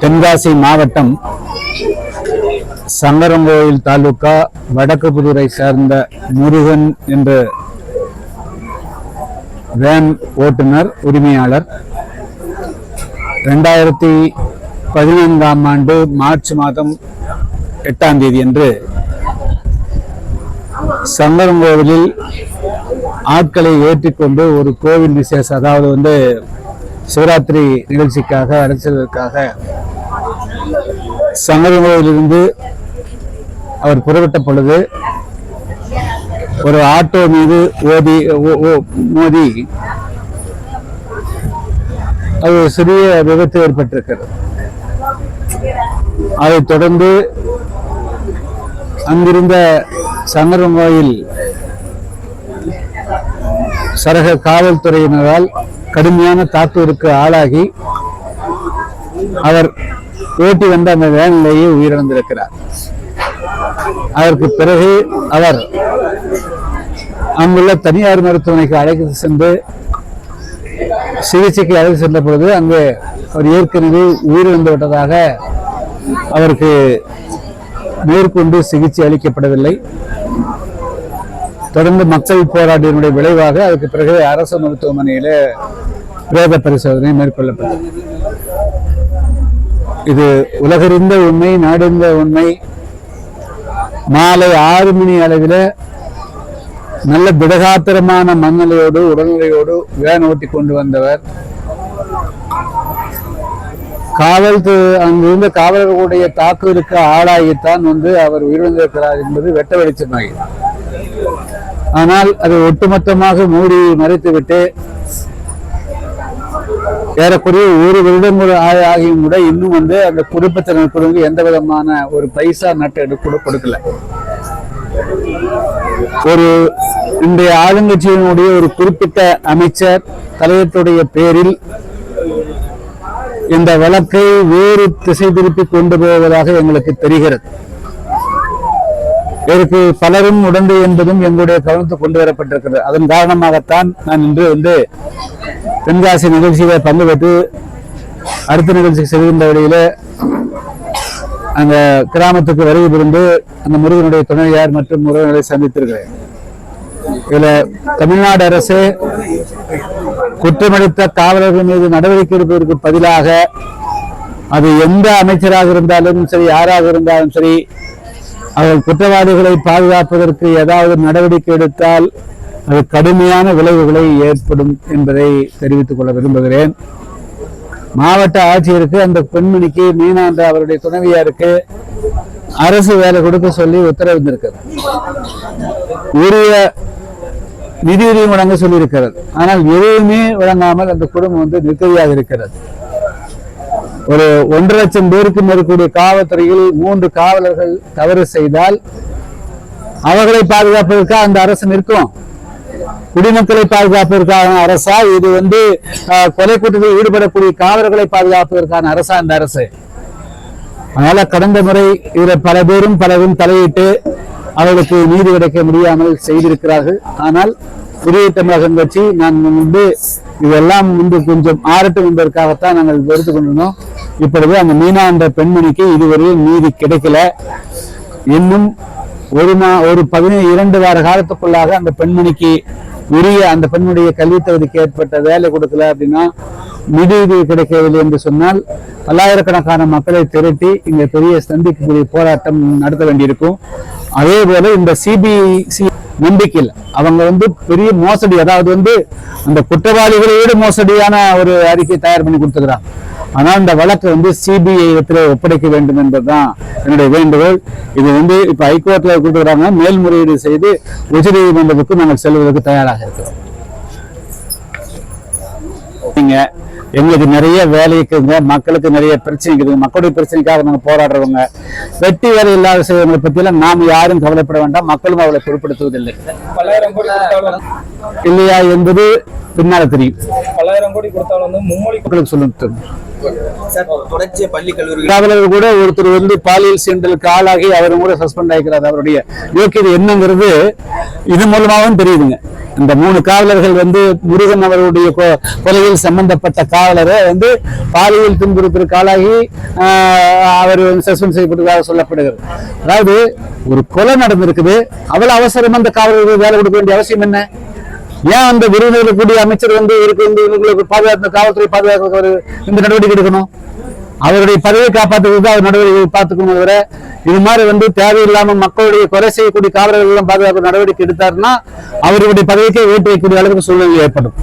தென்காசி மாவட்டம் சங்கரங்கோயில் தாலுகா வடக்கு புதுரை சார்ந்த முருகன் என்ற வேன் ஓட்டுநர் உரிமையாளர். ரெண்டாயிரத்தி பதினைந்தாம் ஆண்டு மார்ச் மாதம் எட்டாம் தேதி அன்று சங்கரங்கோவிலில் ஆட்களை ஏற்றிக்கொண்டு ஒரு கோவில் விசேஷம் அதாவது வந்து சிவராத்திரி நிகழ்ச்சிக்காக அரசியலுக்காக சங்கரங்கோவிலிருந்து அவர் புறப்பட்ட பொழுது ஒரு ஆட்டோ மீது ஓதி மோதி அது ஒரு சிறிய விபத்து ஏற்பட்டிருக்கிறது. அதைத் தொடர்ந்து அங்கிருந்த சங்கரங்கோயில் சரக காவல்துறையினரால் கடுமையான தாக்குதலுக்கு ஆளாகி அவர் ஓட்டி வந்த அந்த வேனிலேயே உயிரிழந்திருக்கிறார். அதற்கு பிறகு அவர் அங்குள்ள தனியார் மருத்துவமனைக்கு அழைத்து சென்று சிகிச்சைக்கு அழைத்து சென்ற பொழுது அங்கு அவர் ஏற்கனவே உயிரிழந்து விட்டதாக அவருக்கு மேற்கொண்டு சிகிச்சை அளிக்கப்படவில்லை. தொடர்ந்து மக்கள் போராட்டத்தினுடைய விளைவாக அதுக்கு பிறகு அரசு மருத்துவமனையில பிரேத பரிசோதனை மேற்கொள்ளப்பட்டது. இது உலகறிந்த உண்மை நாடிந்த உண்மை. மாலை ஆறு மணி அளவில் நல்ல திடகாத்திரமான மனநிலையோடு உடல்நிலையோடு வேன் ஓட்டி கொண்டு வந்தவர். காவல்துறை அங்கிருந்த காவலர்களுடைய தாக்குதலுக்கு ஆளாகித்தான் வந்து அவர் உயிரிழந்திருக்கிறார் என்பது வெட்ட வெளிச்சமாகிறது ஆனால் அதை ஒட்டுமொத்தமாக மூடி மறைத்துவிட்டு ஏறக்குறைய ஒரு வருடம் கூட ஆகியும் கூட இன்னும் வந்து அந்த குடும்பத்தினர் கொடுங்க எந்த விதமான ஒரு பைசா நட்டு கூட கொடுக்கல. ஒரு இன்றைய ஆளுங்கட்சியினுடைய ஒரு குறிப்பிட்ட அமைச்சர் தலையத்துடைய பேரில் இந்த வழக்கை வேறு திசை திருப்பி கொண்டு போவதாக எங்களுக்கு தெரிகிறது. இதற்கு பலரும் உடந்தை என்பதும் எங்களுடைய கவனத்துக்கு கொண்டு வரப்பட்டிருக்கிறது. அதன் காரணமாகத்தான் நான் இன்று வந்து தென்காசி நிகழ்ச்சியில பங்கு பெற்று அடுத்த நிகழ்ச்சிக்கு செல்கின்ற வழியில அந்த கிராமத்துக்கு வருகை புரிந்து அந்த முருகனுடைய துணையார் மற்றும் முருகனை சந்தித்திருக்கிறேன். இதுல தமிழ்நாடு அரசு குற்றமளித்த காவலர்கள் மீது நடவடிக்கை எடுப்பதற்கு பதிலாக அது எந்த அமைச்சராக இருந்தாலும் சரி யாராக இருந்தாலும் சரி அவர்கள் குற்றவாளிகளை பாதுகாப்பதற்கு ஏதாவது நடவடிக்கை எடுத்தால் அது கடுமையான விளைவுகளை ஏற்படும் என்பதை தெரிவித்துக் கொள்ள விரும்புகிறேன். மாவட்ட ஆட்சியருக்கு அந்த பெண்மணிக்கு மீனா என்ற அவருடைய துணைவியாருக்கு அரசு வேலை கொடுக்க சொல்லி உத்தரவிட்டிருக்கிறது. உரிய நிதியுதவி வழங்க சொல்லியிருக்கிறது. ஆனால் எதுவுமே வழங்காமல் அந்த குடும்பம் வந்து நிற்கதியாக இருக்கிறது. ஒரு ஒன்றரை லட்சம் பேருக்கு மேற்கூடிய காவல்துறையில் மூன்று காவலர்கள் தவறு செய்தால் அவர்களை பாதுகாப்பதற்காக அந்த அரசு நிற்கும்? குடிமக்களை பாதுகாப்பதற்கான அரசா? இது வந்து கொலை கூட்டத்தில் ஈடுபடக்கூடிய காவலர்களை பாதுகாப்பதற்கான அரசா அந்த அரசு? அதனால கடந்த முறை இதுல பல பேரும் பலரும் தலையிட்டு அவர்களுக்கு நீதி கிடைக்க முடியாமல் செய்திருக்கிறார்கள். ஆனால் புதிய தமிழகம் கட்சி நான் முன்பு இதெல்லாம் வந்து கொஞ்சம் ஆரட்டும் என்பதற்காகத்தான் நாங்கள் எடுத்துக்கொண்டிருந்தோம் இப்பொழுது அந்த மீனா என்ற பெண்மணிக்கு இதுவரையில் நீதி கிடைக்கல. இன்னும் ஒரு மா ஒரு பதினேழு இரண்டு வார காலத்துக்குள்ளாக அந்த பெண்மணிக்கு உரிய அந்த பெண்ணுடைய கல்வித் தகுதிக்கு ஏற்பட்ட வேலை கொடுக்கல அப்படின்னா நிதியுதவி கிடைக்கவில்லை என்று சொன்னால் பல்லாயிரக்கணக்கான மக்களை திரட்டி இங்க பெரிய சந்திக்கக்கூடிய போராட்டம் நடத்த வேண்டியிருக்கும். அதே போல இந்த சிபிசி நம்பிக்கையில் அவங்க வந்து பெரிய மோசடி அதாவது வந்து அந்த குற்றவாளிகளை விட மோசடியான ஒரு அறிக்கை தயார் பண்ணி கொடுத்துக்கிறாங்க. ஆனால் இந்த வழக்கை வந்து சிபிஐ இடத்துல ஒப்படைக்க வேண்டும் என்பதுதான் என்னுடைய வேண்டுகோள். இது வந்து இப்போ ஹைகோர்ட்டில் கொடுக்குறாங்க மேல்முறையீடு செய்து உச்சநீதிமன்றத்துக்கு நாங்கள் செல்வதற்கு தயாராக இருக்கிறோம். நீங்கள் எங்களுக்கு நிறைய வேலை இருக்குங்க மக்களுக்கு நிறைய பிரச்சனை இருக்குது. மக்களுடைய பிரச்சனைக்காக நாங்க போராடுறவங்க. வெட்டி வேலை இல்லாத செய்வங்களை பத்தியெல்லாம் நாம் யாரும் கவலைப்பட வேண்டாம். மக்களும் அவளை பொருட்படுத்துவதில்லை. இல்லையா என்பது பின்னால தெரியும். பல்லாயிரம் கோடி கொடுத்தாலும் வந்து மும்மொழி மக்களுக்கு சொல்லுங்க சார் தொடர்ச்சியா பள்ளி கல்லூரி காவலர் கூட ஒருத்தர் வந்து பாலியல் சீண்டலுக்கு ஆளாகி அவரும் கூட சஸ்பெண்ட் ஆகிக்கிறார். அவருடைய யோக்கியது என்னங்கிறது இது மூலமாகவும் தெரியுதுங்க. இந்த மூணு காவலர்கள் வந்து முருகன் அவருடைய கொ- கொலையில் சம்பந்தப்பட்ட காவலரை வந்து பாலியல் துன்புறுத்தலுக்கு ஆளாகி ஆஹ், அவர் சஸ்பெண்ட் செய்யப்பட்டதாக சொல்லப்படுகிறது. அதாவது ஒரு கொலை நடந்திருக்குது. அவ்வளவு அவசரமா அந்த காவலர்களுக்கு வேலை கொடுக்க வேண்டிய அவசியம் என்ன? ஏன் அந்த விருதுகளை கூடிய அமைச்சர் வந்து இவருக்கு வந்து இவங்களுக்கு பாதுகாப்பு காவல்துறை பாதுகாக்க ஒரு இந்த நடவடிக்கை எடுக்கணும்? அவருடைய பதவியை காப்பாற்றுறது அவர் நடவடிக்கை பார்த்துக்கணும் தவிர இது மாதிரி வந்து தேவையில்லாம மக்களுடைய கொலை செய்யக்கூடிய காவலர்கள் எல்லாம் பாதுகாப்பு நடவடிக்கை எடுத்தாருன்னா அவருடைய பதவிக்கே ஓட்டு வைக்கக்கூடிய அளவுக்கு சூழ்நிலை ஏற்படும்.